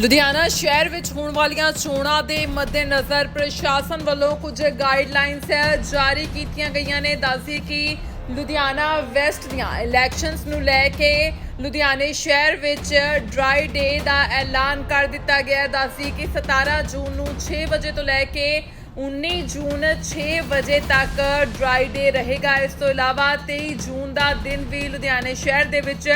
ਲੁਧਿਆਣਾ ਸ਼ਹਿਰ ਵਿੱਚ ਹੋਣ ਵਾਲੀਆਂ ਚੋਣਾਂ ਦੇ ਮੱਦੇਨਜ਼ਰ ਪ੍ਰਸ਼ਾਸਨ ਵੱਲੋਂ ਕੁਝ ਗਾਈਡਲਾਈਨਸ ਜਾਰੀ ਕੀਤੀਆਂ ਗਈਆਂ ਨੇ। ਦੱਸਦੀ ਕਿ ਲੁਧਿਆਣਾ ਵੈਸਟ ਦੀਆਂ ਇਲੈਕਸ਼ਨਸ ਨੂੰ ਲੈ ਕੇ ਲੁਧਿਆਣੇ ਸ਼ਹਿਰ ਵਿੱਚ ਡਰਾਈ ਡੇ ਦਾ ਐਲਾਨ ਕਰ ਦਿੱਤਾ ਗਿਆ ਦੱਸਦੀ ਕਿ 17 ਜੂਨ ਨੂੰ 6 ਵਜੇ ਤੋਂ ਲੈ ਕੇ 19 ਜੂਨ 6 ਵਜੇ ਤੱਕ ਡਰਾਈ ਡੇ ਰਹੇਗਾ। ਇਸ ਤੋਂ ਇਲਾਵਾ 23 ਜੂਨ ਦਾ ਦਿਨ ਵੀ ਲੁਧਿਆਣੇ ਸ਼ਹਿਰ ਦੇ ਵਿੱਚ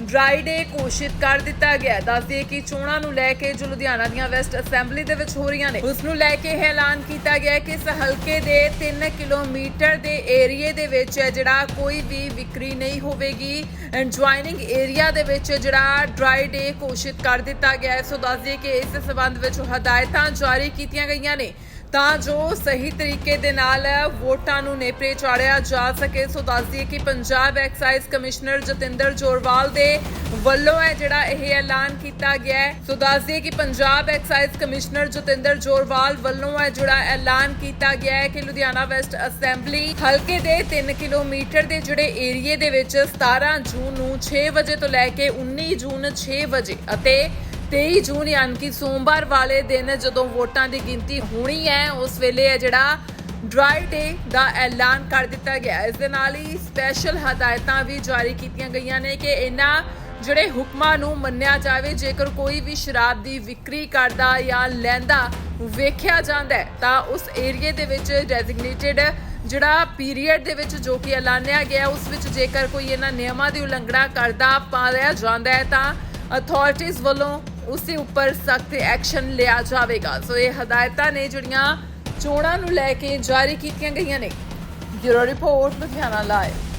ਡਰਾਈ ਡੇ ਘੋਸ਼ਿਤ ਕਰ ਦਿੱਤਾ ਗਿਆ ਹੈ। ਕਿ ਚੋਣਾਂ ਨੂੰ ਲੈ ਕੇ ਜੋ ਲੁਧਿਆਣਾ ਦੀਆਂ ਵੈਸਟ ਅਸੈਂਬਲੀ ਦੇ ਵਿੱਚ ਹੋ ਰਹੀਆਂ ਨੇ, ਉਸ ਨੂੰ ਲੈ ਕੇ ਇਹ ਐਲਾਨ ਕੀਤਾ ਗਿਆ ਕਿ ਇਸ ਹਲਕੇ ਦੇ 3 ਕਿਲੋਮੀਟਰ ਦੇ ਏਰੀਏ ਦੇ ਵਿੱਚ ਜਿਹੜਾ ਕੋਈ ਵੀ ਵਿਕਰੀ ਨਹੀਂ ਹੋਵੇਗੀ। ਐਡਜੁਆਇਨਿੰਗ ਏਰੀਆ ਦੇ ਵਿੱਚ ਜਿਹੜਾ ਡਰਾਈ ਡੇ ਘੋਸ਼ਿਤ ਕਰ ਦਿੱਤਾ ਗਿਆ ਹੈ। ਸੋ ਦੱਸ ਕਿ ਇਸ ਸੰਬੰਧ ਵਿੱਚ ਹਦਾਇਤਾਂ ਜਾਰੀ ਕੀਤੀਆਂ ਗਈਆਂ ਨੇ। ਤਾਂ ਜੋ ਸਹੀ ਤਰੀਕੇ ਦੇ ਨਾਲ ਵੋਟਾਂ ਨੂੰ ਨੇਪਰੇ ਚਾੜਿਆ ਜਾ ਸਕੇ। ਸੋ ਦੱਸ ਦਈਏ ਕਿ ਪੰਜਾਬ ਐਕਸਾਈਜ਼ ਕਮਿਸ਼ਨਰ ਜਤਿੰਦਰ ਜੋਰਵਾਲ ਦੇ ਵੱਲੋਂ ਹੈ ਜਿਹੜਾ ਇਹ ਐਲਾਨ ਕੀਤਾ ਗਿਆ ਹੈ। ਸੋ ਦੱਸ ਦਈਏ ਕਿ ਪੰਜਾਬ ਐਕਸਾਈਜ਼ ਕਮਿਸ਼ਨਰ ਜਤਿੰਦਰ ਜੋਰਵਾਲ ਵੱਲੋਂ ਹੈ ਜਿਹੜਾ ਐਲਾਨ ਕੀਤਾ ਗਿਆ ਹੈ ਕਿ ਲੁਧਿਆਣਾ ਵੈਸਟ ਅਸੈਂਬਲੀ ਹਲਕੇ ਦੇ 3 ਕਿਲੋਮੀਟਰ ਦੇ ਜਿਹੜੇ ਏਰੀਏ ਦੇ ਵਿੱਚ 17 ਜੂਨ ਨੂੰ 6 ਵਜੇ ਤੋਂ ਲੈ ਕੇ 19 ਜੂਨ 6 ਵਜੇ ਅਤੇ 23 ਜੂਨ ਯਾਨੀ ਕਿ ਸੋਮਵਾਰ ਵਾਲੇ ਦਿਨ ਜਦੋਂ ਵੋਟਾਂ ਦੀ ਗਿਣਤੀ ਹੋਣੀ ਹੈ, ਉਸ ਵੇਲੇ ਹੈ ਜਿਹੜਾ ਡਰਾਈ ਡੇ ਦਾ ਐਲਾਨ ਕਰ ਦਿੱਤਾ ਗਿਆ ਇਸ ਦੇ ਨਾਲ ਹੀ ਸਪੈਸ਼ਲ ਹਦਾਇਤਾਂ ਵੀ ਜਾਰੀ ਕੀਤੀਆਂ ਗਈਆਂ ਨੇ ਕਿ ਇਹਨਾਂ ਜਿਹੜੇ ਹੁਕਮਾਂ ਨੂੰ ਮੰਨਿਆ ਜਾਵੇ, ਜੇਕਰ ਕੋਈ ਵੀ ਸ਼ਰਾਬ ਦੀ ਵਿਕਰੀ ਕਰਦਾ ਜਾਂ ਲੈਂਦਾ, ਵੇਖਿਆ ਜਾਂਦਾ ਤਾਂ ਉਸ ਏਰੀਏ ਦੇ ਵਿੱਚ ਡੈਜ਼ਿਗਨੇਟਿਡ ਜਿਹੜਾ ਪੀਰੀਅਡ ਦੇ ਵਿੱਚ ਜੋ ਕਿ ਐਲਾਨਿਆ ਗਿਆ, ਉਸ ਵਿੱਚ ਜੇਕਰ ਕੋਈ ਇਹਨਾਂ ਨਿਯਮਾਂ ਦੀ ਉਲੰਘਣਾ ਕਰਦਾ ਪਾਇਆ ਜਾਂਦਾ ਹੈ, ਤਾਂ ਅਥਾਰਟੀਜ਼ ਵੱਲੋਂ ਉਸ ਦੇ ਉੱਪਰ ਸਖਤ ਐਕਸ਼ਨ ਲਿਆ ਜਾਵੇਗਾ। ਸੋ ਇਹ ਹਦਾਇਤਾਂ ਨੇ ਜਿਹੜੀਆਂ ਚੋਣਾਂ ਨੂੰ ਲੈ ਕੇ ਜਾਰੀ ਕੀਤੀਆਂ ਗਈਆਂ ਨੇ। Bureau report, Ludhiana live